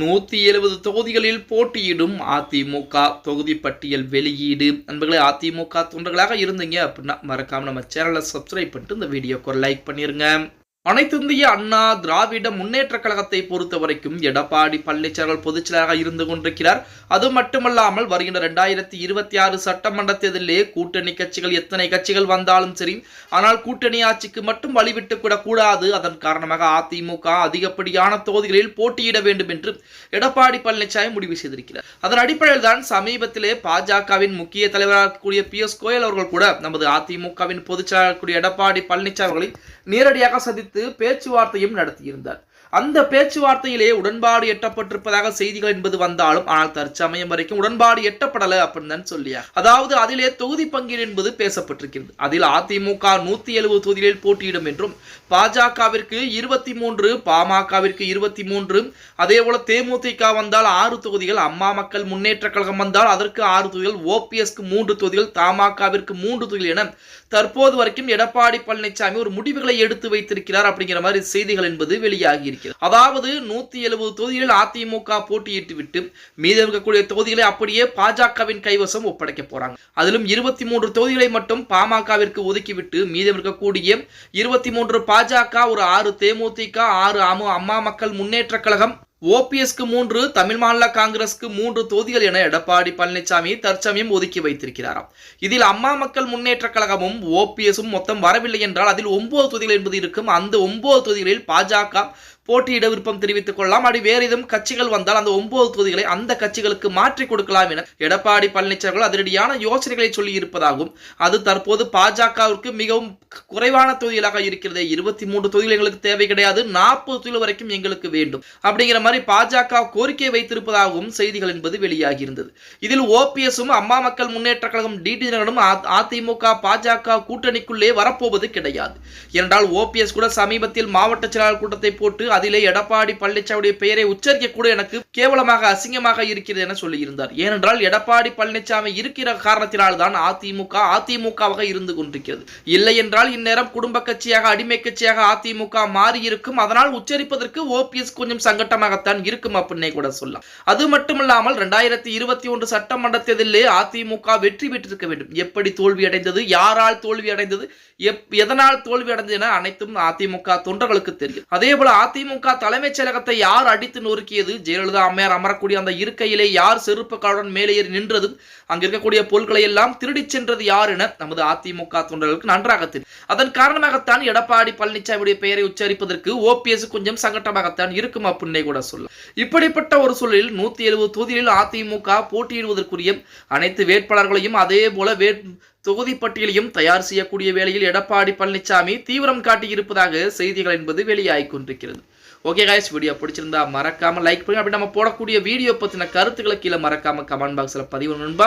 நூத்தி எழுபது தொகுதிகளில் போட்டியிடும் அதிமுக. தொகுதி பட்டியல் வெளியீடு. நண்பர்களே அதிமுக தொண்டர்களாக இருந்தீங்க அப்படின்னா மறக்காம நம்ம சேனலை சப்ஸ்கிரைப் பண்ணிட்டு இந்த வீடியோக்கு ஒரு லைக் பண்ணிருங்க. அனைத்திந்திய அண்ணா திராவிட முன்னேற்ற கழகத்தை பொறுத்த வரைக்கும் எடப்பாடி பழனிசாமி பொதுச்செயலாளராக இருந்து கொண்டிருக்கிறார். அது மட்டுமல்லாமல் வருகின்ற ரெண்டாயிரத்தி இருபத்தி ஆறு சட்டமன்ற தேர்தலிலே கூட்டணி கட்சிகள் எத்தனை கட்சிகள் வந்தாலும் சரி ஆனால் கூட்டணி ஆட்சிக்கு மட்டும் வழிவிட்டு கூடாது அதன் காரணமாக அதிமுக அதிகப்படியான தொகுதிகளில் போட்டியிட வேண்டும் என்று எடப்பாடி பழனிசாமி முடிவு செய்திருக்கிறார். அதன் அடிப்படையில் தான் சமீபத்திலே பாஜகவின் முக்கிய தலைவராக இருக்கக்கூடிய பி எஸ் கோயல் அவர்கள் கூட நமது அதிமுகவின் பொதுச்செயலாளர் கூடிய எடப்பாடி பழனிசாமி அவர்களை நேரடியாக சந்தித்து பேச்சுவார்த்தையும் நடத்தியிருந்தார். அந்த பேச்சுவார்த்தையிலே உடன்பாடு எட்டப்பட்டிருப்பதாக செய்திகள் என்பது வந்தாலும் ஆனால் தற்சமயம் வரைக்கும் உடன்பாடு எட்டப்படல அப்படின்னு தான் சொல்லியா. அதாவது அதிலே தொகுதி பங்கீடு என்பது பேசப்பட்டிருக்கிறது. அதில் அதிமுக நூத்தி எழுபது தொகுதிகளில் போட்டியிடும் என்றும் பாஜகவிற்கு இருபத்தி மூன்று பாமகவிற்கு இருபத்தி மூன்று அதே போல தேமுதிக வந்தால் ஆறு தொகுதிகள் அம்மா மக்கள் முன்னேற்ற கழகம் வந்தால் அதற்கு ஆறு தொகுதிகள் ஓபிஎஸ்க்கு மூன்று தொகுதிகள் தமாகவிற்கு மூன்று தொகுதிகள் என தற்போது வரைக்கும் எடப்பாடி பழனிசாமி ஒரு முடிவுகளை எடுத்து வைத்திருக்கிறார் அப்படிங்கிற மாதிரி செய்திகள் என்பது வெளியாகி இருக்கிறது அதாவது நூத்தி எழுபது தொகுதிகளில் அதிமுக போட்டியிட்டு விட்டு மீதம் இருக்கக்கூடிய தொகுதிகளை அப்படியே பாஜகவின் கைவசம் ஒப்படைக்க போறாங்க. அதிலும் இருபத்தி மூன்று தொகுதிகளை மட்டும் பாமகவிற்கு ஒதுக்கிவிட்டு மீதம் இருக்கக்கூடிய இருபத்தி மூன்று பாஜக ஒரு ஆறு தேமுதிக ஆறு அமு அம்மா மக்கள் முன்னேற்ற கழகம் ஓபிஎஸ்க்கு மூன்று தமிழ் மாநில காங்கிரஸ்க்கு மூன்று தொகுதிகள் என எடப்பாடி பழனிசாமி தற்சமயம் ஒதுக்கி வைத்திருக்கிறாராம். இதில் அம்மா மக்கள் முன்னேற்ற கழகமும் ஓபிஎஸும் மொத்தம் வரவில்லை என்றால் அதில் ஒன்பது தொகுதிகள் என்பது இருக்கும். அந்த ஒன்பது தொகுதிகளில் பாஜக போட்டியிட விருப்பம் தெரிவித்துக் கொள்ளலாம். அப்படி வேறு ஏதும் கட்சிகள் வந்தால் அந்த ஒன்பது தொகுதிகளை அந்த கட்சிகளுக்கு மாற்றி கொடுக்கலாம் என எடப்பாடி பழனிசாமி அதிரடியான யோசனைகளை சொல்லி இருப்பதாகவும் அது தற்போது பாஜகவிற்கு மிகவும் குறைவான தொகுதிகளாக இருக்கிறது. இருபத்தி மூன்று தொகுதிகள் எங்களுக்கு தேவை கிடையாது. நாற்பது தொகுதிகள் வரைக்கும் எங்களுக்கு வேண்டும். அப்படிங்கிற மாதிரி பாஜக கோரிக்கை வைத்திருப்பதாகவும் செய்திகள் என்பது வெளியாகி இருந்தது இதில் ஓபிஎஸும் அம்மா மக்கள் முன்னேற்ற கழகம் டிடி நகரும் அதிமுக பாஜக கூட்டணிக்குள்ளே வரப்போவது கிடையாது. ஏனென்றால் ஓபிஎஸ் கூட சமீபத்தில் மாவட்ட செயலாளர் கூட்டத்தை போட்டு அதிலே எடப்பாடி பழனிசாமியுடைய பெயரை உச்சரிக்க கூட எனக்கு கேவலமாக அசிங்கமாக இருக்கிறது என சொல்லியிருந்தார். ஏனென்றால் எடப்பாடி பழனிசாமி இருக்கிற காரணத்தினால் தான் அதிமுக அதிமுகவாக இருந்து கொண்டிருக்கிறது. இல்லை என்றால் இந்நேரம் குடும்ப கட்சியாக அடிமை கட்சியாக அதிமுக மாறி இருக்கும் அதனால் உச்சரிப்பதற்கு ஓபிஎஸ் கொஞ்சம் சங்கட்டமாகத்தான் இருக்கும் அப்படின்னே கூட சொல்லலாம். அது மட்டுமில்லாமல் ரெண்டாயிரத்தி இருபத்தி ஒன்று சட்டமன்ற தேர்தலிலே அதிமுக வெற்றி பெற்றிருக்க வேண்டும். எப்படி தோல்வி அடைந்தது யாரால் தோல்வி அடைந்தது எப் எதனால் தோல்வி அடைந்தது என அனைத்தும் அதிமுக தொண்டர்களுக்கு தெரியும். அதே போல அதிமுக தலைமைச் செயலகத்தை யார் அடித்து நொறுக்கியது? ஜெயலலிதா அம்மையார் அமரக்கூடிய அந்த இருக்கையிலே யார் செருப்புக்காலுடன் மேலே ஏறி நின்றது அங்கு இருக்கக்கூடிய பொருட்களை எல்லாம் திருடிச் சென்றது யார் என நமது அதிமுக தொண்டர்களுக்கு நன்றாக தெரியும். அதன் காரணமாகத்தான் எடப்பாடி பழனிசாமியுடைய பெயரை உச்சரிப்பதற்கு ஓபிஎஸ் கொஞ்சம் சங்கட்டமாகத்தான் இருக்கும் அப்படின்னே கூட சொல்ல இப்படிப்பட்ட ஒரு சூழலில் நூத்தி எழுபது தொகுதிகளில் அதிமுக போட்டியிடுவதற்குரிய அனைத்து வேட்பாளர்களையும் அதே போல வேட் தொகுதி பட்டியலையும் தயார் செய்யக்கூடிய வேளையில் எடப்பாடி பழனிசாமி தீவிரம் காட்டியிருப்பதாக செய்திகள் என்பது வெளியாகிக் கொண்டிருக்கிறது. ஓகே காய்ஸ் வீடியோ பிடிச்சிருந்தா மறக்காம லைக் பண்ணுங்க. அப்படி நம்ம போடக்கூடிய வீடியோ பத்தின கருத்துக்களை கீழே மறக்காம கமெண்ட் பாக்ஸ்ல பதிவு நண்பா.